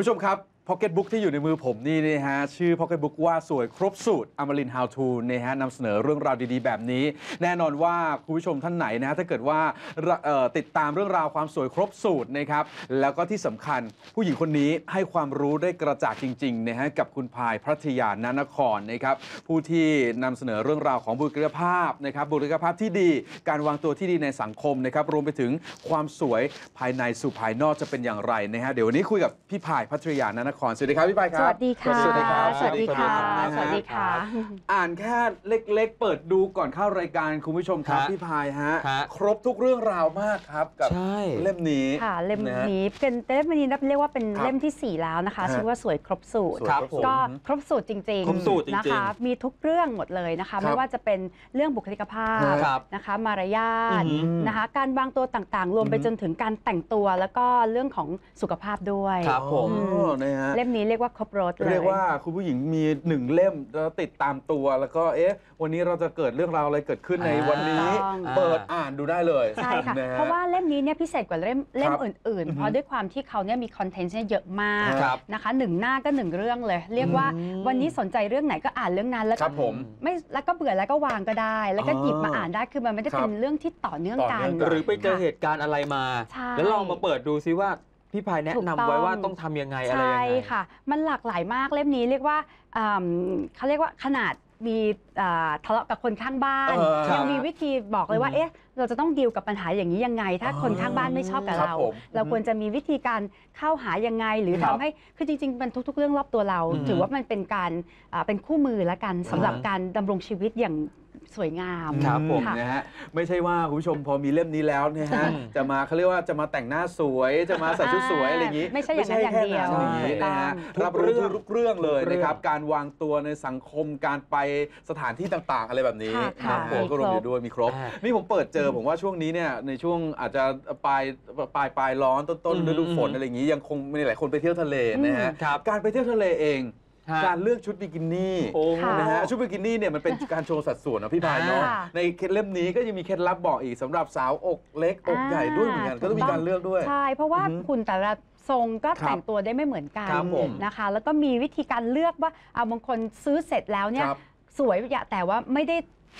ผู้ชมครับ พ็อกเก็ตบุ๊กที่อยู่ในมือผมนี่นะฮะชื่อพ็อกเก็ตบุ๊กว่าสวยครบสูตรอมริน How to นะฮะนำเสนอเรื่องราวดีๆ แบบนี้ แน่นอนว่าคุณผู้ชมท่านไหนนะฮะถ้าเกิดว่าติดตามเรื่องราวความสวยครบสูตรนะครับแล้วก็ที่สำคัญผู้หญิงคนนี้ให้ความรู้ได้กระจ่างจริงๆนะฮะกับคุณพายพัทยานานครนะครับผู้ที่นำเสนอเรื่องราวของบุคลิกภาพนะครับบุคลิกภาพที่ดี การวางตัวที่ดีในสังคมนะครับรวมไปถึงความสวยภายในสู่ภายนอกจะเป็นอย่างไรนะฮะเดี๋ยววันนี้คุยกับพี่พายพัทยานานครสวัสดีครับพี่พายคสรับวัสดีค่ะ สวัสดีครับสวัสดีค่ะนะฮะสวัสดีค่ะอ่านแค่เล็กๆ เปิดดูก่อนเข้ารายการคุณผู้ชมครับฮะพี่พายฮะ ฮะ ครบทุกเรื่องราวมากครับกับใช่ เล่มนี้ค่ะ เล่มนะฮะนี้เป็นเล่มนี้เรียกว่าเป็นครับเล่มทีสี่4 แล้วนะคะ ฮะ ชื่อว่าสวยครบสูตร สวยครับครบผม ก็ครบสูตรจริงครบสูตรจริงๆนะคะ มีทุกเรื่องหมดเลยนะคะ ไม่ว่าจะเป็นเรื่องบุคลิกภาพครับนะคะ มารยาทอือหือนะคะ การวางตัวต่างๆ รวมไปอือหือ จนถึงการแต่งตัวแล้วก็เรื่องของสุขภาพด้วย ครับผมอ๋อนะฮะ เล่มนี้เรียกว่าครบรถเลย เรียกว่าคุณผู้หญิงมีหนึ่งเล่มแล้วติดตามตัวแล้วก็เอ๊ะ วันนี้เราจะเกิดเรื่องราวอะไรเกิดขึ้นในอ่าวันนี้ต้องเปิดอ่านดูได้เลยใช่ค่ะนฮเพราะว่าเล่มนี้เนี่ยพิเศษกว่าเล่มเล่มครับอื่นอือฮึๆเพราะด้วยความที่เขาเนี่ยมีคอนเทนต์เนี่ยเยอะมากครับนะคะหนึ่งหน้าก็หนึ่งเรื่องเลย เรียกว่าอืมวันนี้สนใจเรื่องไหนก็อ่านเรื่องนั้นแล้วคก็รับผมไม่แล้วก็เบื่อแล้วก็วางก็ได้ แล้วก็อ๋อหยิบมาอ่านได้คือมันไม่ได้ครับเป็นเรื่องที่ต่อเนื่องกันต่อเนื่องกัน หรือไปเจอเหตุการณ์อะไรมาใช่แล้วลองมาเปิดดูซิว่า พี่พายแนะถูกนำต้องไว้ว่าต้องทำยังไงอะไรยังใช่ไง ค่ะ มันหลากหลายมากเล่มนี้เรียกว่าอืมเขาเรียกว่าขนาดมีอ่าทะเลาะกับคนข้างบ้าน เออครับยังมีวิธีบอกเลยว่าอือฮึเอ๊ะเราจะต้องดีลกับปัญหาอย่างนี้ยังไง ถ้าคนข้างบ้านไม่ชอบกับครับเรา ผมเราควรจะมีวิธีการเข้าหายังไง หรือครัทำบให้คือจริงๆมันทุก ๆ เรื่องรอบตัวเรา อือฮึถือว่ามันเป็นการอ่าเป็นคู่มือละกันสำหรับอ่าการดำรงชีวิตอย่าง สวยงาม ครับผมค่ะ นะฮะไม่ใช่ว่าคุณผู้ชมพอมีเล่มนี้แล้วเนี่ยฮะอืมจะมาเขาเรียกว่าจะมาแต่งหน้าสวยจะมาใส่ชุดสวยอะไรอย่างนี้ไม่ใช่อย่างนั้นอย่างเดียว ไม่ใช่แค่นั้นนะฮะถูกต้องรับรู้ทุกเรื่องเลยทุกเรื่องนะครับการวางตัวในสังคมการไปสถานที่ต่างๆ อะไรแบบนี้ค่ะครับค่ะผมมีก็รวมครบอยู่ด้วยมีครบ อ่านี่ผมเปิดเจอผมว่าช่วงนี้เนี่ยในช่วงอาจจะปลายปลายปลายร้อนต้นต้นอืมฤดูฝนอะไรอย่างนี้ยังคงมีหลายคนไปเที่ยวทะเลนะฮะครับ การไปเที่ยวทะเลเอง ฮะการเลือกชุดบิกินี่โอ้ค่ะนะฮะชุดบิกินี่เนี่ยมันเป็นการโชว์สัดส่วนนะพี่พายเนาะค่ะในเคล็ดเล่มนี้ก็ยังมีเคล็ดลับบอกอีกสำหรับสาวอกเล็กอกใหญ่ด้วยเหมือนกันอ่า ก็ต้องมีการเลือกด้วย ใช่ เพราะว่าอือฮึคุณแต่ละทรงก็ครับแต่งตัวได้ไม่เหมือนกันครับผมนะคะ แล้วก็มีวิธีการเลือกว่าเอาบางคนซื้อเสร็จแล้วเนี่ยครับสวยอย่าแต่ว่าไม่ได้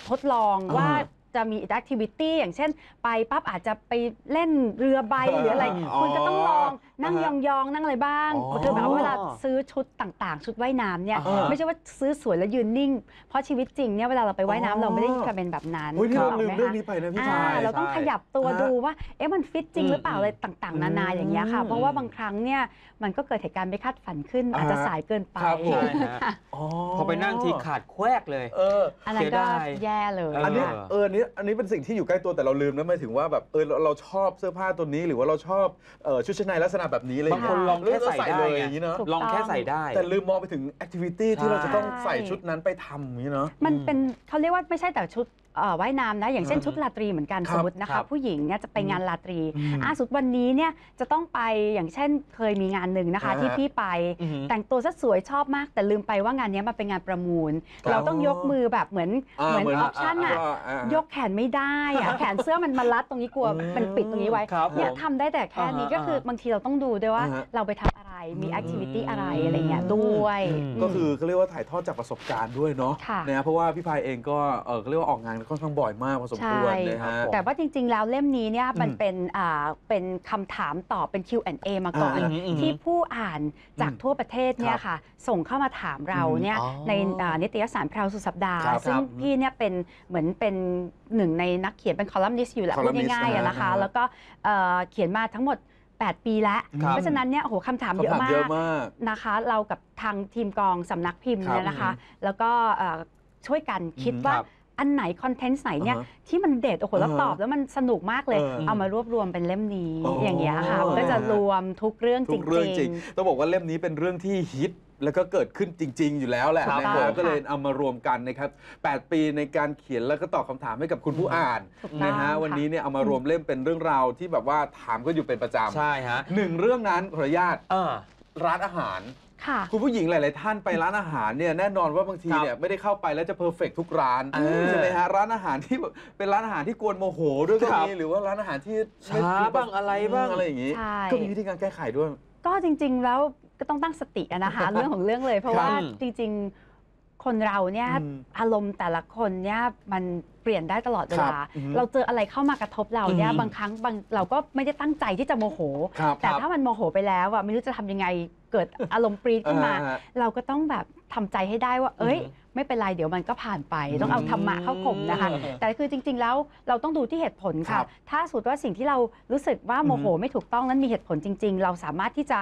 ทดลองอ่าว่า จะมีแอคทิวิตี้อย่างเช่น ไปปั๊บอาจจะไปเล่นเรือใบหรืออะไร อ๋อคุณก็ต้องลองนั่งอ่ายฮะองๆ นั่งอะไรบ้างอ๋อคือแบบว่าเวลาซื้อชุดต่างๆ ชุดว่ายน้ำเนี่ยอ่าไม่ใช่ว่าซื้อสวยแล้วยืนนิ่ง เพราะชีวิตจริงเนี่ยเวลาเราไปว่ายน้ำอ๋อ เราไม่ได้จะเป็นแบบนั้นเฮ้ยนี่เรานึลืกมกไหเรื่องคะนี้ไปนะพี่อ่าชาย เราต้องขยับตัวฮะดูว่า เอ๊ะมันฟิตจริงหรือเปล่าอืมอะไรต่างๆ นานาอย่างเงี้ยค่ะ อืมเพราะว่าบางครั้งเนี่ยมันก็เกิดเหตุการณ์ไม่คาดฝันขึ้นอ่าอาจจะสายเกินไป ครับผม ใช่ฮะอ๋อพอไปนั่งทีขาดแควกเลย เออ อันนั้นเสียก็ดาย แย่เลยเอออันนี้ค่ะ เอออันนี้อันนี้เป็นสิ่งที่อยู่ใกล้ตัวแต่เราลืมนะหมายถึงว่าแบบเออเราเราชอบเสื้อผ้าตัวนี้หรือว่าเราชอบเอ่อชุดชั้นในลักษณะแบบนี้เลยบางคนลองแค่ใส่ได้เลยไงอย่างนี้เนาะถูก ลองแค่ใส่ได้ แต่ลืมมองไปถึงแอคทิวิตี้ที่เราจะต้องใช่ใส่ชุดนั้นไปทำอย่างนี้เนาะ มันเป็นเขาเรียกว่าไม่ใช่แต่ชุดเอ่อ ว่ายน้ำนะ อย่างเช่นอืมชุดราตรีเหมือนกันครับสมมตินะครัคะ บผู้หญิงเนี่ยจะไปงานราตรีอืมอ่าสุดวันนี้เนี่ยจะต้องไปอย่างเช่นเคยมีงานหนึ่งนะคะ อ่าฮะ ที่พี่ไป อือหือ แต่งตัวซะสวยชอบมาก แต่ลืมไปว่างานเนี้ยมันเป็นงานประมูล ครับ เราต้องยกมือแบบเหมือนอ่าเหมือนเหมือนออปชั่นอะอ่าอ่าอ่ายยกแขนไม่ได้อะแขนเสื้อมันมารัดตรงนี้กลัวอืมมันปิดตรงนี้ไว้ครับเนี่ยผม ทำได้แต่แค่นี้อ่าฮะก็คือบางทีเราต้องดูด้วยว่า อ่าฮะ เราไปทำอะไร มีอืมแอคทิวิตี้อะไรอะไรเงี้ยด้วยอืมก็คือเขาเรียกว่าถ่ายทอดจากประสบการณ์ด้วยเนาะค่ะ นะเพราะว่าพี่พายเองก็เออเขาเรียกว่าออกงานค่อนข้างบ่อยมากพอสมควรใช่นะฮะ แต่ว่าจริง ๆ แล้วเล่มนี้เนี่ยมันอืมเป็นอ่าเป็นคำถามตอบเป็น Q&A มาก่อน อ่าอืมอืมที่ผู้อ่านจากอืมทั่วประเทศเนี่ยค่ะ ส่งเข้ามาถามเราเนี่ยอ๋อในอ่านิตยสารพราวสุดสัปดาห์ ครับซึ่งครับพี่เนี่ยเป็นเหมือนเป็นหนึ่งในนักเขียนเป็นคอลัมนิสต์อยู่แหละพูด columnist ง่ายๆอะนะคะ อ่าแล้วก็เอ่อเขียนมาทั้งหมด 8 ปีแล้ว ครับ เพราะฉะนั้นเนี่ยโอ้โหคำถามเยคำอะถามมาเยอะกมาก นะคะ เรากับทางทีมกองสำนักพิมพ์ครับเนี่ยนะคะ แล้วก็เอ่อช่วยกันคิดอืมว่า ครับ อันไหนคอนเทนต์ไหนเนี่ยอ่าฮะที่มันเด็ดโอ้โหแล้วอ่าฮะตอบแล้วมันสนุกมากเลยเออเอามารวบรวมเป็นเล่มนี้อ๋อออย่างเงี้ยค่ะเนี่ยก็จะรวมทุกเรื่องจทุริกงเรื่องจริงๆต้องบอกว่าเล่มนี้เป็นเรื่องที่ฮิตแล้วก็เกิดขึ้นจริง ๆ อยู่แล้วแหละครับนะผมฮะก็เลยเอามารวมกันนะครับ 8 ปีในการเขียนแล้วก็ตอบคำถามให้กับคุณผู้อ่านถูกต้องนะฮะค่ะวันนี้เนี่ยเอามารวมเล่มเป็นเรื่องราวที่แบบว่าถามก็อยู่เป็นประจใช่ฮะำหนึ่งเรื่องนั้นขออนุญาตอ่าร้านอาหาร ค่ะ คุณผู้หญิงหลาย ๆ ท่านไปร้านอาหารเนี่ยแน่นอนว่าบางทีครับเนี่ยไม่ได้เข้าไปแล้วจะเพอร์เฟกทุกร้านเออใช่ไหมฮะร้านอาหารที่แบบเป็นร้านอาหารที่กวนโมโหด้วยก็ครับมีหรือว่าร้านอาหารที่ไม่ช้าบ้างอะไรบ้างอะไรอย่างนี้ใช่ ก็มีวิธีการแก้ไขด้วย ก็จริง ๆ แล้วก็ต้องตั้งสติอะนะคะ เรื่องของเรื่องเลย เพราะครับว่าจริง ๆ คนเราเนี่ยอืมอารมณ์แต่ละคนเนี่ยมันเปลี่ยนได้ตลอดเวลาครับอืมเราเจออะไรเข้ามากระทบเราเนี่ยอืมบางครั้งบางเราก็ไม่ได้ตั้งใจที่จะโมโห ครับแต่ถ้ามันโมโหไปแล้วอะไม่รู้จะทำยังไง เกิดอารมณ์ปรีดขึ้นมาอ่าฮะเราก็ต้องแบบทำใจให้ได้ว่า เอ้ยอือฮึไม่เป็นไรเดี๋ยวมันก็ผ่านไป ต้องเอาธรรมะเข้าข่มนะคะอืมแต่คือจริง ๆ แล้วเราต้องดูที่เหตุผลครัค่ะบถ้าสมมติว่าสิ่งที่เรารู้สึกว่าโมโหอือฮึไม่ถูกต้องนั้นมีเหตุผลจริง ๆ เราสามารถที่จะ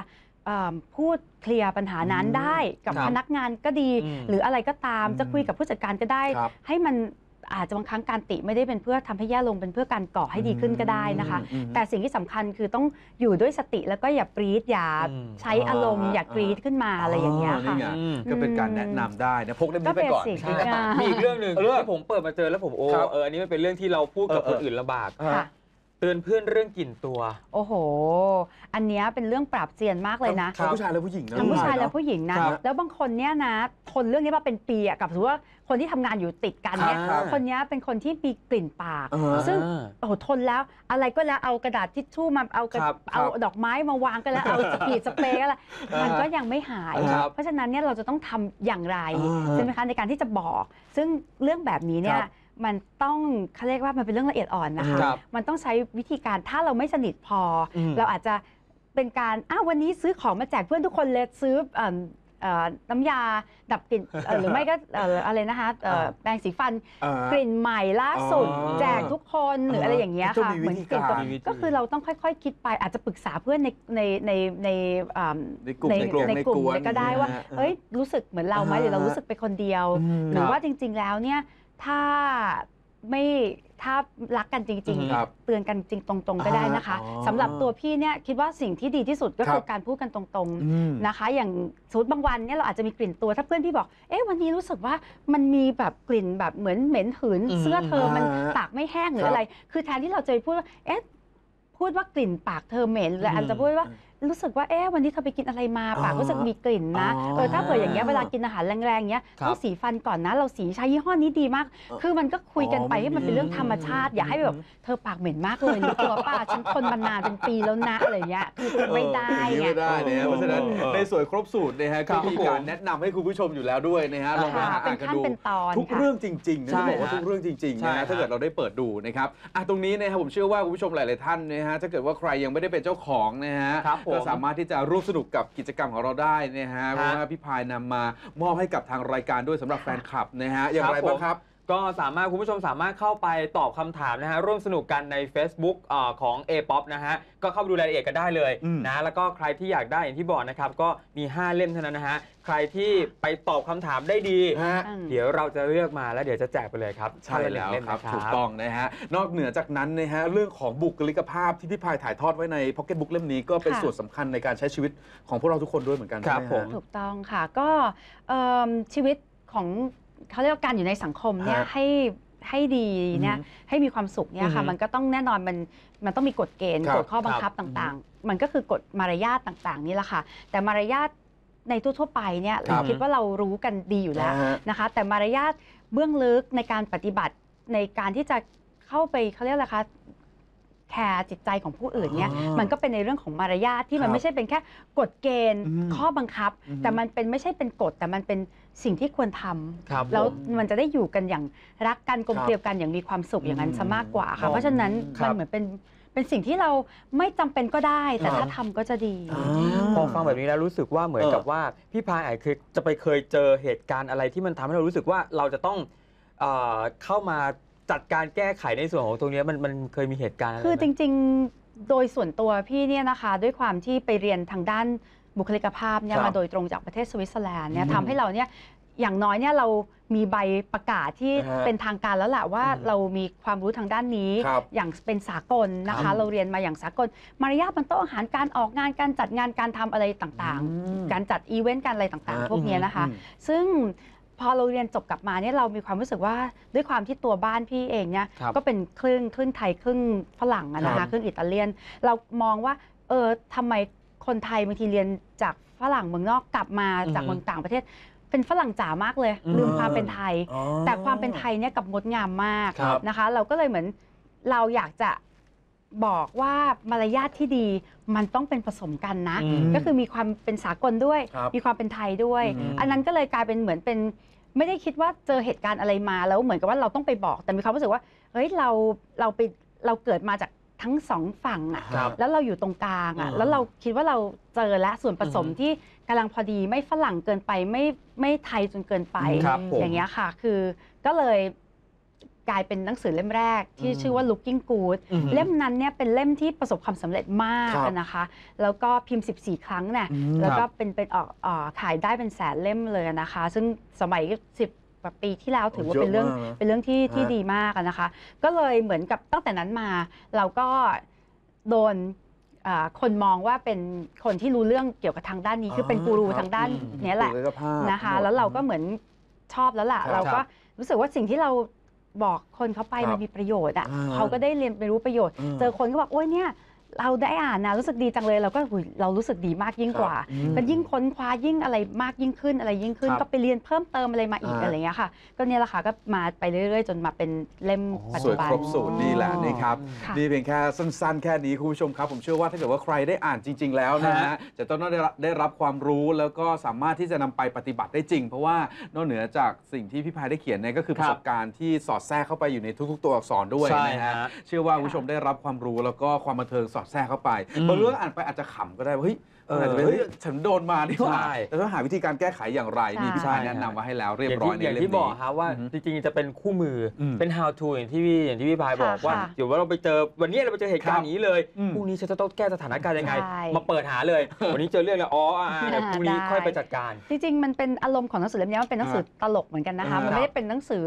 เอิ่มพูดเคลียร์ปัญหานั้นอืมได้กับครับพนักงานก็ดีอืมหรืออะไรก็ตามอืมจะคุยกับผู้จัดการก็ได้ครับให้มัน อาจจะบางครั้งการติไม่ได้เป็นเพื่อทำให้แย่ลงเป็นเพื่อการก่อให้ดีขึ้นก็ได้นะคะอืมแต่สิ่งที่สำคัญคือต้องอยู่ด้วยสติแล้วก็อย่าปรีดอย่าอืมใช้อารมณ์อ่าอย่ากรีดขึ้นมาอะไรอย่างเงี้ยค่ะนี่ไงอืมก็เป็นการแนะนำได้นะพกเล่มก็นี้ไปก่อน basic ใช่อ่ามีอีกเรื่องหนึ่งเรื่องที่ผมเปิดมาเจอแล้วผมโอ้ครับเอออันนี้มันเป็นเรื่องที่เราพูดกับเออคนเอออื่นลำบากค่ะ เตือนเพื่อนเรื่องกลิ่นตัว โอ้โห อันเนี้ยเป็นเรื่องปราบเซียนมากเลยนะ ทั้งผู้ชายและผู้หญิงนะทั้งผู้ชายและเนอะผู้หญิงนะ ครับแล้วบางคนเนี่ยนะทนเรื่องนี้มาเป็นปีอะกับสมมติว่าคนที่ทำงานอยู่ติดกันเนี่ยครับคนเนี้ยเป็นคนที่มีกลิ่นปาก อ่าฮะซึ่งอ่าโอ้โหทนแล้วอะไรก็แล้วเอากระดาษทิชชู่มาเอากระครับเอาครับดอกไม้มาวางก็แล้วเอาสปีดสเปรย์ก็แล้วอ่าฮะมันก็ยังไม่หาย ครับเพราะฉะนั้นเนี่ยเราจะต้องทำอย่างไรอ่าฮะใช่ไหมคะในการที่จะบอก ซึ่งเรื่องแบบนี้เนี่คยรับ มันต้องเขาเรียกว่ามันเป็นเรื่องละเอียดอ่อนนะคะ ครับมันต้องใช้วิธีการถ้าเราไม่สนิทพออม เราอาจจะเป็นการอ้าววันนี้ซื้อของมาแจกเพื่อนทุกคนเลยซื้อเอิ่มเอ่อน้ำยาดับกลิ่นเอ่อหรือไม่ก็เอ่ออะไรนะคะเอ่อแปรงสีฟันอ่า กลิ่นใหม่ล่าสุดอ๋อแจกทุกคนหรืออะไรอย่างเงี้ยต้องค่ะมีวิธีกลิ่นตัวการมีวิธีก็คือเราต้องค่อยๆ คิดไปอาจจะปรึกษาเพื่อนในในในในอ่าในกลุ่มในในกลุ่มในกลุ่มในกวนก็ได้ว่านะฮะเฮ้ย รู้สึกเหมือนเราไหมอ่าหรือเรารู้สึกเป็นคนเดียวอืมหรือครับว่าจริง ๆ แล้วเนี่ย ถ้าไม่ถ้ารักกันจริงอืมครับๆ เตือนกันจริงตรงๆก็ได้นะคะอ๋อสำหรับตัวพี่เนี่ยคิดว่าสิ่งที่ดีที่สุดก็ครับคือการพูดกันตรงอืมๆนะคะอย่างสมมติบางวันเนี่ยเราอาจจะมีกลิ่นตัวถ้าเพื่อนพี่บอก เอ๊ะวันนี้รู้สึกว่ามันมีแบบกลิ่นแบบเหมือนเหม็นหืนอืมเสื้อเธอมันอ่าตากไม่แห้งหรืครัอบอะไร คือแทนที่เราจะไปพูดว่าเอ๊ะพูดว่ากลิ่นปากเธอเหม็นหรืออาจจะพูดว่า รู้สึกว่าเอ๊ะวันนี้เธอไปกินอะไรมาปากอ๋อรู้สึกมีกลิ่นนะอ๋อเออถ้าเผื่ออย่างเงี้ยเวลากินอาหารแรงๆเงี้ยครับต้องสีฟันก่อนนะ เราสีใช้ยี่ห้อนี้ดีมากเออคือมันก็คุยกันไปอ๋อให้มันเป็นเรื่องธรรมชาติ อย่าให้แบบเธอปากเหม็นมากเลยรู้ตัวป้าฉันทนมานานเป็นปีแล้วนะอะไรเงี้ยคือไม่ได้เอออย่างนี้ไงไม่ได้นะฮะเพราะฉะนั้นเออในสวยครบสูตรนะฮะครัก็บมีการแนะนำให้คุณผู้ชมอยู่แล้วด้วยนะฮะลองไปค่ะหาเป็อ่านนกันขั้นดูเป็นตอนทุกค่ะเรื่องจริงๆนะใช่ที่บอกว่าฮะทุกเรื่องจริงๆใช่นะฮะฮะถ้าเกิดเราได้เปิดดูนะครับอะตรงนี้นะครับผมเชื่อว่าคุณผู้ชมหลายๆท่านนะฮะถ้าเกิดว่าใครยังไม่ได้เป็นเจ้าของนะฮะครับผมก็สามารถที่จะร่วมสนุกกับกิจกรรมของเราได้นะฮะเพราะว่าพี่พายนำมามอบให้กับทางรายการด้วยสำหรับแฟนคลับนะฮะอย่างไรครับผมบ้างครับ ก็สามารถคุณผู้ชมสามารถเข้าไปตอบคำถามนะฮะร่วมสนุกกันใน Facebook อาของ a p o p นะฮะก็เข้าไปดูรายละเอียดกันได้เลยอืม นะแล้วก็ใครที่อยากได้อย่างที่บอกนะครับก็มี 5 เล่มเท่านั้นนะฮะใครที่ไปตอบคำถามได้ดี ฮะอืมเดี๋ยวเราจะเลือกมาแล้วเดี๋ยวจะแจกไปเลยครับใช่ท่านละหนึ่แล้วงเล่มครับนะถูกต้องนะฮะ นอกเหนือจากนั้นนะฮะ เรื่องของบุคลิกภาพที่พี่พายถ่ายทอดไว้ในพ็อกเก็ตบุ๊กเล่มนี้ก็เป็นค่ะ ส่วนสำคัญในการใช้ชีวิตของพวกเราทุกคนด้วยเหมือนกันครับใช่ไหผมฮะถูกต้องค่ะก็เอิ่มชีวิตของ เขาเรียกว่าการอยู่ในสังคมเนี่ยฮะให้ให้ดีเนี่ยอือฮึให้มีความสุขเนี่ยค่ะอือฮึมันก็ต้องแน่นอนมันมันต้องมีกฎเกณฑ์ครับกฎข้อบังคับครับต่างๆ มันก็คือกฎมารยาทต่างๆ นี่แหละค่ะ แต่มารยาทในทั่วๆไปเนี่ยครับเราคิดว่าเรารู้กันดีอยู่แล้วอ่าฮะ นะคะแต่มารยาทเบื้องลึกในการปฏิบัติในการที่จะเข้าไปเขาเรียกอะไรคะ แคร์จิตใจของผู้อื่นเนี่ยอ๋อมันก็เป็นในเรื่องของมารยาทที่มัครันบไม่ใช่เป็นแค่กฎเกณฑ์อืมข้อบังคับ อืม แต่มันเป็นไม่ใช่เป็นกฎแต่มันเป็นสิ่งที่ควรทำครับแล้วผม มันจะได้อยู่กันอย่างรักกันกลมครับเกลียวกันอย่างมีความสุขอย่างนั้นซะมากกว่าครัค่ะบเพราะฉะนั้นครัมันบเหมือนเป็นเป็นสิ่งที่เราไม่จำเป็นก็ได้ แต่ครับถ้าทำก็จะดี อ่า พอฟังแบบนี้แล้วรู้สึกว่าเหมือนเออกับว่าพี่พายอาจคือจะไปเคยเจอเหตุการณ์อะไรที่มันทำให้เรารู้สึกว่าเราจะต้องเอ่อเข้ามา จัดการแก้ไขในส่วนของตรงเนี้ยมันมันเคยมีเหตุการณ์อะไรคือไหมจริงๆ โดยส่วนตัวพี่เนี่ยนะคะด้วยความที่ไปเรียนทางด้านบุคลิกภาพเนี่ยครับมาโดยตรงจากประเทศสวิตเซอร์แลนด์เนี่ยอืมทำให้เราเนี่ยอย่างน้อยเนี่ยเรามีใบประกาศที่ฮะเป็นทางการแล้วแหละว่าอืมเรามีความรู้ทางด้านนี้ ครับอย่างเป็นสากลนะครัคะ บเราเรียนมาอย่างสากลมารยาทบนโต๊ะอาหารการออกงานการจัดงานการทำอะไรต่างอืม ๆ การจัดอีเวนต์การอะไรต่างอ่าๆพวกเนี้ยนะคะอืมซึ่ง พอเราเรียนจบกลับมาเนี่ยเรามีความรู้สึกว่าด้วยความที่ตัวบ้านพี่เองเนี่ยครับก็เป็นครึ่งครึ่งไทยครึ่งฝรั่งอะนะครัคะบ ครึ่งอิตาเลียน เรามองว่าเออทำไมคนไทยบางทีเรียนจากฝรั่งเมืองนอกกลับมาจากอืมเมืองต่างประเทศ เป็นฝรั่งจ๋ามากเลยอืมลืมความเป็นไทย อ๋อ แต่ความเป็นไทยเนี่ยกลับงดงามมากครับนะคะ เราก็เลยเหมือนเราอยากจะบอกว่ามารยาทที่ดี มันต้องเป็นผสมกันนะ อืมก็คือมีความเป็นสากลด้วย ครับมีความเป็นไทยด้วย อืม อันนั้นก็เลยกลายเป็นเหมือนเป็น ไม่ได้คิดว่าเจอเหตุการณ์อะไรมาแล้วเหมือนกับว่าเราต้องไปบอก แต่มีความรู้สึกว่าเฮ้ยเราเราไปเราเกิดมาจากทั้งสองฝั่งอะ ครับ แล้วเราอยู่ตรงกลางอะอ่าแล้วเราคิดว่าเราเจอและส่วนผสมอือฮึ ที่กำลังพอดีไม่ฝรั่งเกินไปไม่ไม่ไทยจนเกินไป ครับผม อย่างเงี้ยค่ะ คือก็เลย กลายเป็นหนังสือเล่มแรกที่อืมชื่อว่า Looking Good อือฮึเล่มนั้นเนี่ยเป็นเล่มที่ประสบความสำเร็จมากครับนะคะ แล้วก็พิมพ์ 14 ครั้งเนี่ยอืมแล้วก็เป็นเป็นออกเอ่อขายได้เป็นแสนเล่มเลยนะคะ ซึ่งสมัย 10แบบปีที่แล้วถือว่าเป็นเรื่องเยอะมากนะเป็นเรื่องที่ที่ฮะดีมากอะนะคะ ก็เลยเหมือนกับตั้งแต่นั้นมา เราก็โดนอ่าคนมองว่าเป็นคนที่รู้เรื่องเกี่ยวกับทางด้านนี้คือเป็นกูรูครับทางด้านอืมเนี้ยแหละสุขภาพนะคะหมดแล้วเราก็เหมือนชอบแล้วล่ะครับเราก็รู้สึกว่าสิ่งที่เรา บอกคนเขาไปครับมันมีประโยชน์อะอ่าเขาก็ได้เรียนไปรู้ประโยชน์อืมเจอคนก็บอกโอ้ยเนี่ย เราได้อ่านนะรู้สึกดีจังเลยเราก็หุยเรารู้สึกดีมากยิ่งกว่าครับอืมก็ยิ่งค้นคว้ายิ่งอะไรมากยิ่งขึ้นอะไรยิ่งขึ้น ครับก็ไปเรียนเพิ่มเติมอะไรมาอีกอ่า อะไรเงี้ยค่ะ ก็เนี่ยแหละค่ะก็มาไปเรื่อยๆ จนมาเป็นเล่มปัจสจุวยบัน ครบสูตรนี่แหละนะครับค่ะ นี่เพียงแค่สั้นๆ แค่นี้คุณผู้ชมครับ ผมเชื่อว่าถ้าเกิดว่าใครได้อ่านจริง ๆ แล้วนะฮะฮะจะต้องได้รับได้รับความรู้แล้วก็สามารถที่จะนำไปปฏิบัติได้จริง เพราะว่านอกเหนือจากสิ่งที่พี่พายได้เขียนเนี่ยก็คือคปรับ ระสบการณ์ที่สอดแทรกเข้าไปอยู่ในทุก ๆ ตัวอักษรด้วยใช่นะฮะฮะ เชื่อว่าคุณผู้ชมได้รับความรู้แล้วก็ความบันเทิงสอดแทรกเข้าไปอืมบางเรื่องอ่านไปอาจจะขำก็ได้ว่าเฮ้ยเอออาจจะเป็นเฮ้ยฉันโดนมาดีกว่าใช่แต่ต้องหาวิธีการแก้ไขอย่างไรนี่พี่พายใช่แนะนำมาให้แล้วเรียบอย่างร้อยที่ในอย่างเล่มที่บอกนี้ครับว่าอือฮึจริงๆจะเป็นคู่มืออมเป็น how to อย่างที่พี่อย่างที่พี่พายบอกค่ะว่าค่ะเดี๋ยวว่าเราไปเจอวันนี้เราไปเจอเหตุการณ์อย่างนี้เลยอืมพรุ่งนี้ฉันจะต้องแก้สถานการณ์ยังไงใช่มาเปิดหาเลย วันนี้เจอเรื่องแล้วอ๋ออ่าเดี๋ยวพรุ่งนี้ได้ค่อยไปจัดการ จริงๆมันเป็นอารมณ์ของหนังสือเล่มนี้มันเป็นหนังสือตลกเหมือนกันนะคะอ่ามัมันไม่ได้เป็นหนังสือ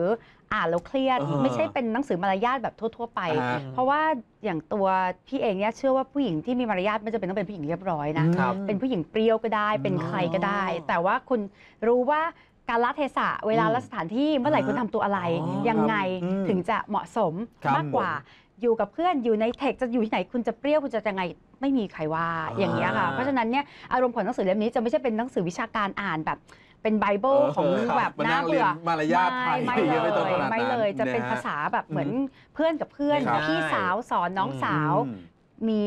อ่านแล้วเครียดอ่าไม่ใช่เป็นหนังสือมารยาทแบบทั่ว ๆ ไป อ่า เพราะว่าอย่างตัวพี่เองเนี่ยเชื่อว่าผู้หญิงที่มีมารยาทไม่จำเป็นต้องเป็นผู้หญิงเรียบร้อยนะ ครับ เป็นผู้หญิงเปรี้ยวก็ได้ เป็นใครก็ได้ แต่ว่าคุณรู้ว่าการละเทศะเวลาและสถานที่เมื่อไหร่คุณทำตัวอะไร อ๋อยังไงอืมถึงจะเหมาะสมครับมากกว่า อยู่กับเพื่อนอยู่ในเทคจะอยู่ที่ไหนคุณจะเปรี้ยวคุณจะยังไงไม่มีใครว่าอ่าอย่างนี้ยค่ะเพราะฉะนั้นเนี่ยอารมณ์ของหนังสือเล่มนี้จะไม่ใช่เป็นหนังสือวิชาการอ่านแบบ เป็นไบเบิลของเออครับแบบมาน่านั่งเรียเบื่นอมารยาทไทยไม่ไม่ไม่เลต้องยขนาดนั้นไม่เลยจะเป็นนะฮะภาษาแบบเหมือนอืมเพื่อนกับเพื่อนครับพี่สาวสอนน้องสาวอืมมี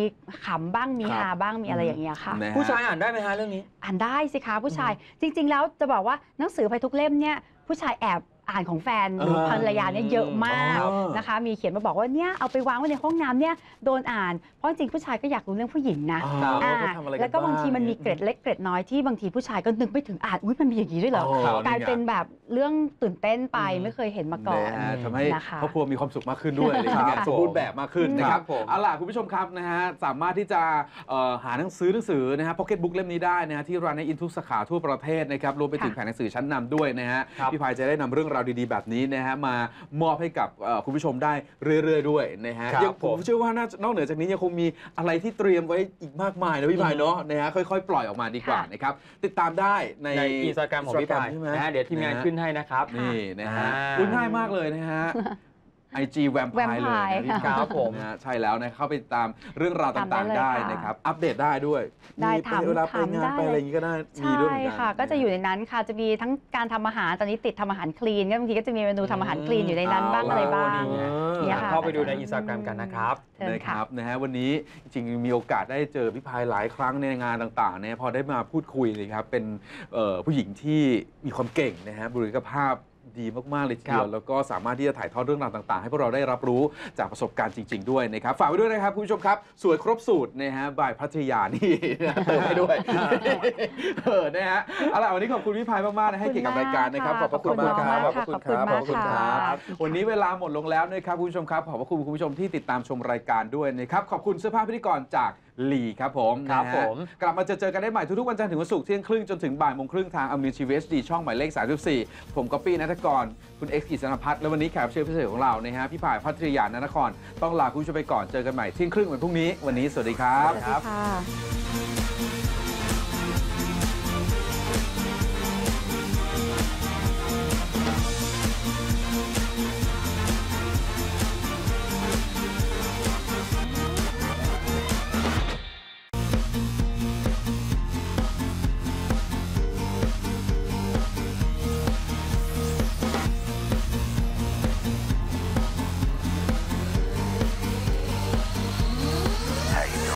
ขำบ้างมีครับฮาบ้างมีอะไรอย่างเงี้ยค่ะนะฮะผู้ชายอ่านได้ไหมฮะเรื่องนี้ อ่านได้สิคะผู้ชายจริง ๆ แล้วจะบอกว่าหนังสือไปทุกเล่มเนี่ยผู้ชายแอบ อ่านของแฟนหรือเออภรรยาเนี่ยเยอะมากอ๋อนะคะ มีเขียนมาบอกว่าเนี่ยเอาไปวางไว้ในห้องน้ำเนี่ยโดนอ่าน เพราะจริงๆผู้ชายก็อยากรู้เรื่องผู้หญิงนะอ๋ออ่าเขาทำอะไรนแล้วก็บางทีมันมีเกร็ดเล็กเกร็ดน้อยที่บางทีผู้ชายก็นึกไม่ถึงอ่านอุ้ยมันมีอย่างนี้ด้วยเหรออ๋อกลายเป็นไงแบบเรื่องตื่นเต้นไปอืมไม่เคยเห็นมาก่อนนะฮะทำให้นะคะครอบครัวมีความสุขมากขึ้นด้วยอะไรอย่างเงี้ยครับสมบูรณ์แบบมากขึ้นนะคครัรับบผมเอาล่ะคุณผู้ชมครับนะฮะสามารถที่จะเอ่อหาหนังสือหนังสือนะฮะพ็อกเก็ตบุ๊กเล่มนี้ได้นะฮะที่ร้านในอินทุกสาขาทั่วประเทศนะครับรวมไปถึงค่ะแผงหนังสือชั้นนำด้วยนะฮะครับพี่พายจะได้นำเรื่องราวดีๆ แบบนี้นะฮะมามอบให้กับเอ่อคุณผู้ชมได้เรื่อย ๆ ด้วยนะฮะครับยังผมผมเชื่อว่าน่าจะนอกเหนือจากนี้ยังคงมีอะไรที่เตรียมไว้อีกมากมายนะพี่พายเนาะนะฮะค่อยๆ ปล่อยออกมาดีกว่าค่ะ นะครับติดตามได้ในในอินสตาแกรมของพี่พาย Instagram ใช่ไหมนะฮะเดี๋ยวทีมงานขึ้นให้นะครับ นี่นะฮะอ่า อุ๊ยง่ายมากเลยนะฮะ IG แวมไพร์เลยนะพี่ Vampire ครับผมนะฮะใช่แล้วนะเข้าไปตามเรื่องราวตามได้ต่างเลยๆได้ค่ะนะครับ อัปเดตได้ด้วยได้มีถามเวลาไปถามงานได้ ไปอะไรอย่างงี้ก็ได้มีใช่ด้วยเหมือนกัน ค่ะ ก็จะอยู่ในนั้นค่ะ จะมีทั้งการทำอาหาร ตอนนี้ติดทำอาหารคลีน ก็บางทีก็จะมีเมนูทำอาหารคลีนอยู่ในนั้นบ้างอะไรบ้างนี่ไงเนี่ยค่ะ เข้าไปดูในอินสตาแกรมกันนะครับ เชิญนะคค่ะ รับนะฮะวันนี้จริงๆมีโอกาสได้เจอพี่พายหลายครั้งในงานต่างๆเนี่ยพอได้มาพูดคุยนะครับเป็นเอ่อผู้หญิงที่มีความเก่งนะฮะบุคลิกภาพ ดีมากๆเลยทีเดียครัวบแล้วก็สามารถที่จะถ่ายทอดเรื่องราวต่าง ๆ ให้พวกเราได้รับรู้จากประสบการณ์จริง ๆ ด้วยนะครับฝากไว้ด้วยนะครับคุณผู้ชมครับ สวยครบสูตรนะฮะบายพัทยานี่เติมให้ด้วยเออนะฮะเอาล่ะวันนี้ขอบคุณพี่พายมากๆนะให้เกียรติกับรายการนะครับขอบพระคุณมากครับขอบคุณมากค่ะขอบคุณมากค่ะวันนี้เวลาหมดลงแล้วนะครับคุณผู้ชมครับขอบพระคุณคุณผู้ชมที่ติดตามชมรายการด้วยนะครับขอบคุณเสื้อผ้าพิธีกรจาก ลีครับผมครับนะฮะผมกลับมาเจอเจอกันได้ใหม่ทุกๆวันจันทร์ถึงวันศุกร์เที่ยงครึ่งจนถึงบ่ายโมงครึ่งทางอมรินทีวีเอสดีช่องหมายเลข 34 ผมก๊อปปี้นัทกร คุณเอ็กซ์กิษณพัฒน์และวันนี้แขกรับเชิญพิเศษของเรานะฮะพี่ผ่ายพัทรยานนคร ต้องลาคุณผู้ชมไปก่อนเจอกันใหม่เที่ยงครึ่งวันพรุ่งนี้วันนี้สวัสดีครับ สวัสดีค่ะ